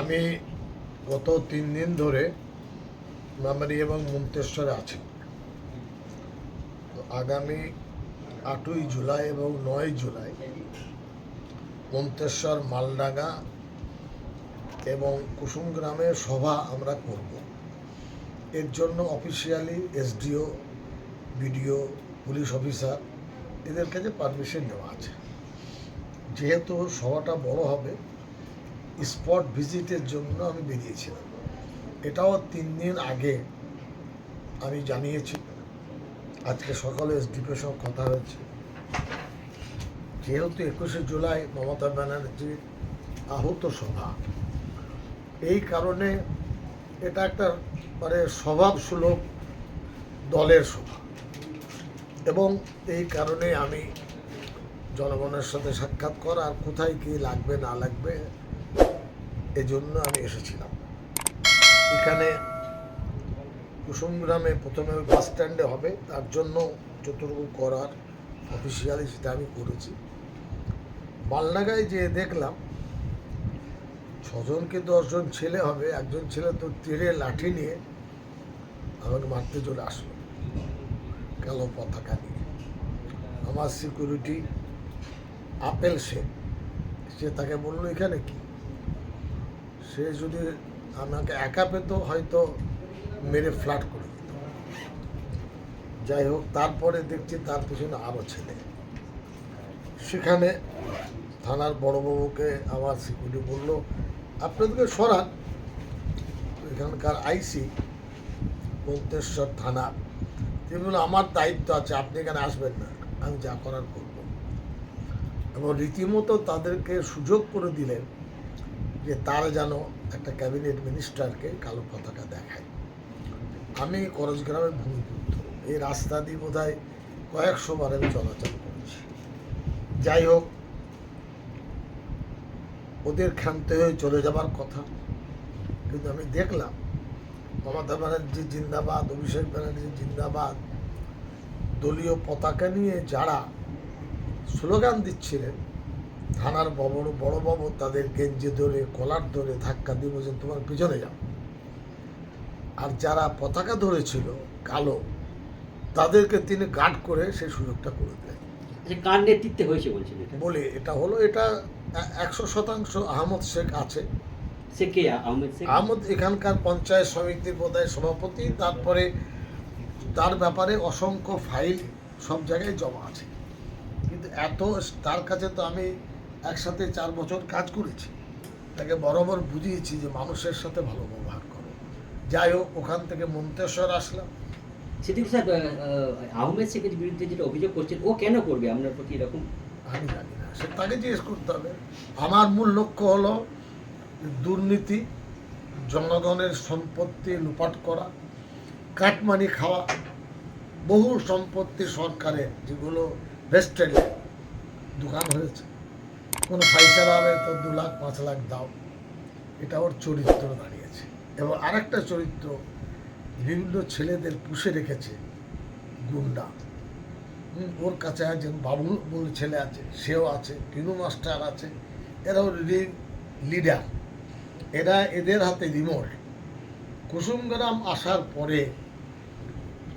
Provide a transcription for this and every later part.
আমি গত তিন দিন ধরে মামারি এবং মন্তেশ্বরে আছি। আগামী আটই জুলাই এবং নয় জুলাই মন্তেশ্বর মালডাঙ্গা এবং কুসুমগ্রামে সভা আমরা করব। এর জন্য officially SDO, BDO, police officer এদের কাছে পারমিশন নেওয়া আছে। যেহেতু সভাটা বড় হবে স্পট ভিজিটের জন্য আমি বেরিয়েছিলাম। এটাও তিন দিন আগে আমি জানিয়েছি। আজকে সকালে এসডিপির সঙ্গে কথা হয়েছে। যেহেতু একুশে জুলাই মমতা ব্যানার্জির আহত সভা, এই কারণে এটা একটা মানে স্বভাবসুলভ দলের সভা। এবং এই কারণে আমি জনগণের সাথে সাক্ষাৎ করা আর কোথায় কী লাগবে, না লাগবে, এজন্য আমি এসেছিলাম। এখানে কুসুমগ্রামে প্রথমে বাস স্ট্যান্ডে হবে, তার জন্য যতটুকু করার অফিসিয়ালি সেটা আমি করেছি। মালনাগায় যে দেখলাম ছজন কি দশজন ছেলে হবে, একজন ছেলে তো তীরে লাঠি নিয়ে আমাকে মারতে চলে আসলো। কালো পতাকা নিয়ে। আমার সিকিউরিটি আপেল সে। তাকে বলল, এখানে কি? সে যদি আমাকে একা পেত, হয়তো মেরে ফ্ল্যাট করে দিত। যাই হোক, তারপরে দেখছি তার পিছনে আরও ছেলে। সেখানে থানার বড়বাবুকে আমার সিকিউরিটি বলল, আপনাদেরকে সরান। এখানকার আইসি মন্তেশ্বর থানা। তিনি বলল, আমার দায়িত্ব আছে, আপনি এখানে আসবেন না। আমি যা করার করব। এবং রীতিমতো তাদেরকে সুযোগ করে দিলেন যে তারা যেন একটা ক্যাবিনেট মিনিস্টারকে কালো পতাকা দেখায়। আমি করজগ্রামের ভূমিপুত্র। এই রাস্তা দিয়ে বোধ হয় কয়েকশো বার আমি চলাচল করেছি। যাই হোক, ওদের ক্ষান্ত হয়ে চলে যাবার কথা। কিন্তু আমি দেখলাম, মমতা ব্যানার্জি জিন্দাবাদ, অভিষেক ব্যানার্জি জিন্দাবাদ, দলীয় পতাকা নিয়ে যারা স্লোগান দিচ্ছিলেন থানার বড় বড় বাবু তাদের গেঞ্জি ধরে কলার ধরে ধাক্কা দিয়ে বলছেন তোমার পিছনে যাও। আর যারা পতাকা ধরেছিল কালো তাদেরকে তিনি গার্ড করে সেই সুযোগটা করে দেয় কার নেতৃত্বে হয়েছে বলছেন বলে এটা হলো এটা একশো শতাংশ আহমদ শেখ আছে। সে কে আহমেদ শেখ? আহমদ এখানকার পঞ্চায়েত সমিতির বোধহয় সভাপতি তারপরে তার ব্যাপারে অসংখ্য ফাইল সব জায়গায় জমা আছে। কিন্তু এত তার কাছে তো আমি একসাথে চার বছর কাজ করেছি। তাকে বরাবর বুঝিয়েছি যে মানুষের সাথে ভালো ব্যবহার করো। যাই হোক ওখান থেকে মন্তেশ্বর আসলাম। সেদিন স্যার আহ, আহ, আহমেদ শেখের বিরুদ্ধে যেটা অভিযোগ করছেন ও কেন করবে? আপনার প্রতি এরকম আমি জানি না সে তাকে জিজ্ঞেস করতে হবে। আমার মূল লক্ষ্য হলো দুর্নীতি জনগণের সম্পত্তি লুপাট করা কাটমানি খাওয়া বহু সম্পত্তি সরকারের যেগুলো ভেস্টেড দোকান হয়েছে। কোনো পয়সা হবে তো দু লাখ, পাঁচ লাখ দাও। এটা ওর চরিত্র দাঁড়িয়েছে। এবং আরেকটা চরিত্র বিভিন্ন ছেলেদের পুষে রেখেছে গুন্ডা। ওর কাছে একজন বাবুল বলে ছেলে আছে, সেও আছে, টিনু মাস্টার আছে, এরাও লিডার। এরা এদের হাতে রিমোট। কুসুমগ্রাম আসার পরে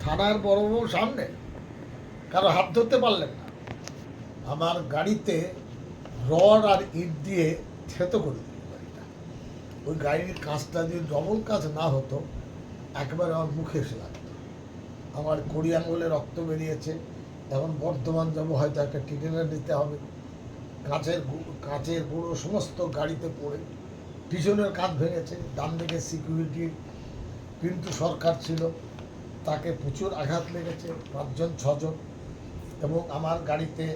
থানার বড়বাবু সামনে কারও হাত ধরতে পারলেন না। আমার গাড়িতে রড আর ইট দিয়ে থেতো করে দিল গাড়িটা। ওই গাড়ির কাঁচটা যদি ডবল কাজ না হতো, একবারে আমার মুখে এসে লাগতো। আমার কড়ি আঙুলে রক্ত বেরিয়েছে। এখন বর্ধমান যাব, হয়তো একটা ট্রিটমেন্ট নিতে হবে। কাঁচের কাঁচের গুঁড়ো সমস্ত গাড়িতে পড়ে। পিছনের কাঁধ ভেঙেছে। ডান দিকে সিকিউরিটি কিন্তু সরকার ছিল। তাকে প্রচুর আঘাত লেগেছে। পাঁচজন, ছজন। এবং আমার গাড়িতে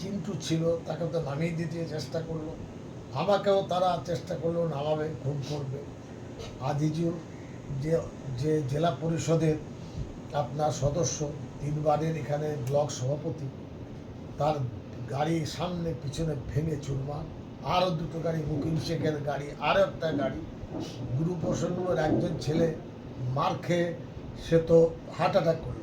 চিন্টু ছিল, তাকে তো নামিয়ে দিতে চেষ্টা করল। আমাকেও তারা চেষ্টা করল, নামাবে, খুন করবে। আজিজুল যে যে জেলা পরিষদের আপনার সদস্য, তিনবারের এখানে ব্লক সভাপতি, তার গাড়ি সামনে পিছনে ভেঙে চুরমার। আরও দুটো গাড়ি, মুকিম শেখের গাড়ি, আরও একটা গাড়ি। গুরু প্রসন্নর একজন ছেলে মার খেয়ে সে তো হার্ট অ্যাটাক করল।